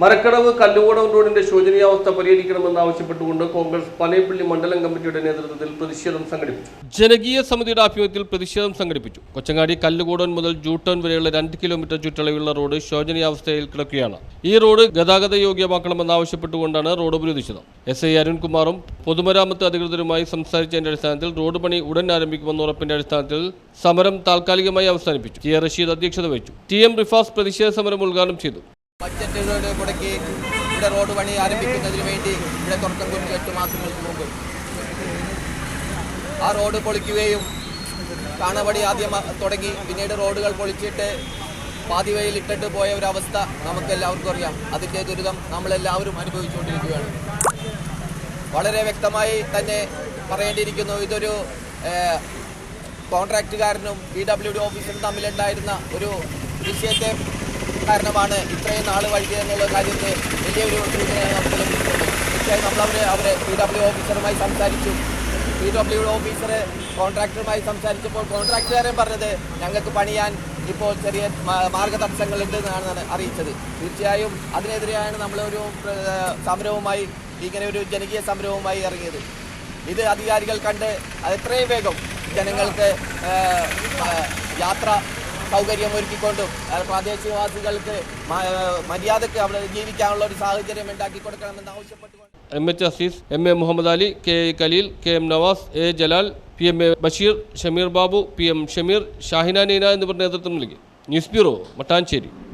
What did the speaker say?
Marakkadavu Kallukoodam റോഡിന്റെ ശോചനീയാവസ്ഥ പരിഹരിക്കണമെന്ന് ആവശ്യപ്പെട്ടുകൊണ്ട് കോൺഗ്രസ് പനയപ്പള്ളി മണ്ഡലം കമ്മിറ്റിയുടെ നേതൃത്വത്തിൽ പ്രതിഷേധം സംഘടിപ്പിച്ചു. ജനകീയ സമിതിയുടെ ആഭിമുഖ്യത്തിൽ പ്രതിഷേധം സംഘടിപ്പിച്ചു. കൊച്ചങ്ങാടി കല്ലുകൂടൻ മുതൽ ജൂട്ടൺ വരെയുള്ള രണ്ട് കിലോമീറ്റർ ചുറ്റളവിലുള്ള റോഡ് ശോചനീയാവസ്ഥയിൽ കിടക്കുകയാണ്. ഈ റോഡ് ഗതാഗത യോഗ്യമാക്കണമെന്നാവശ്യപ്പെട്ടുകൊണ്ടാണ് റോഡ് ഉപരോധിച്ചത്. എസ് ഐ അരുൺകുമാറും പൊതുമരാമത്ത് അധികൃതരുമായി സംസാരിച്ചതിന്റെ അടിസ്ഥാനത്തിൽ റോഡ് പണി ഉടൻ ആരംഭിക്കുമെന്ന ഉറപ്പിന്റെ അടിസ്ഥാനത്തിൽ സമരം താൽക്കാലികമായി അവസാനിപ്പിച്ചു. ടി റഷീദ് അധ്യക്ഷത വഹിച്ചു. ടി എം റിഫാസ് പ്രതിഷേധ സമരം ഉദ്ഘാടനം ചെയ്തു. ബഡ്ജറ്റുകളുടെ മുടക്കി ഇവിടെ റോഡ് പണി ആരംഭിക്കുന്നതിന് വേണ്ടി ഇവിടെ തുടക്കം കുറിച്ച് എട്ട് മാസങ്ങൾക്ക് മുമ്പ്. ആ റോഡ് പൊളിക്കുകയും കാണപടി ആദ്യം തുടങ്ങി. പിന്നീട് റോഡുകൾ പൊളിച്ചിട്ട് പാതി വഴിയിലിട്ടിട്ട് പോയ ഒരവസ്ഥ നമുക്ക് എല്ലാവർക്കും അറിയാം. അതിന്റെ ദുരിതം നമ്മളെല്ലാവരും അനുഭവിച്ചുകൊണ്ടിരിക്കുകയാണ്. വളരെ വ്യക്തമായി തന്നെ പറയേണ്ടിയിരിക്കുന്നു. ഇതൊരു കോൺട്രാക്റ്റുകാരനും പി ഡബ്ല്യു ഡി ഓഫീസറും തമ്മിലുണ്ടായിരുന്ന ഒരു വിഷയത്തെ കാരണമാണ് ഇത്രയും നാൾ വൈകിയത് എന്നുള്ള കാര്യത്തെ വലിയൊരു സൂചനയാണ് നമുക്ക് ലഭിക്കുന്നത് തീർച്ചയായും നമ്മളവരെ അവരെ പി ഡബ്ല്യു ഓഫീസറുമായി സംസാരിച്ചു. പി ഡബ്ല്യു ഓഫീസർ കോൺട്രാക്ടറുമായി സംസാരിച്ചപ്പോൾ കോൺട്രാക്ടുകാരൻ പറഞ്ഞത് ഞങ്ങൾക്ക് പണിയാൻ ഇപ്പോൾ ചെറിയ മാർഗതടസ്സങ്ങളുണ്ട് എന്നാണ് അറിയിച്ചത്. തീർച്ചയായും അതിനെതിരെയാണ് നമ്മളൊരു സമരവുമായി ഇങ്ങനെ ഒരു ജനകീയ സമരവുമായി ഇറങ്ങിയത്. ഇത് അധികാരികൾ കണ്ട് എത്രയും വേഗം ജനങ്ങൾക്ക് യാത്ര സൗകര്യം ഒരുക്കിക്കൊണ്ടും അത് പ്രാദേശികവാസികൾക്ക് മര്യാദയ്ക്ക് അവിടെ ജീവിക്കാനുള്ള ഒരു സാഹചര്യം ഉണ്ടാക്കി കൊടുക്കണമെന്ന് ആവശ്യപ്പെട്ടുകൊണ്ട് M H Azeez M A Muhammad Ali K A Kaleel K M Navas A Jalal P M A Basheer Shameer Babu P M Shameer Shahina Neena എന്നിവർ നേതൃത്വം നൽകി. News bureau Mattancherry.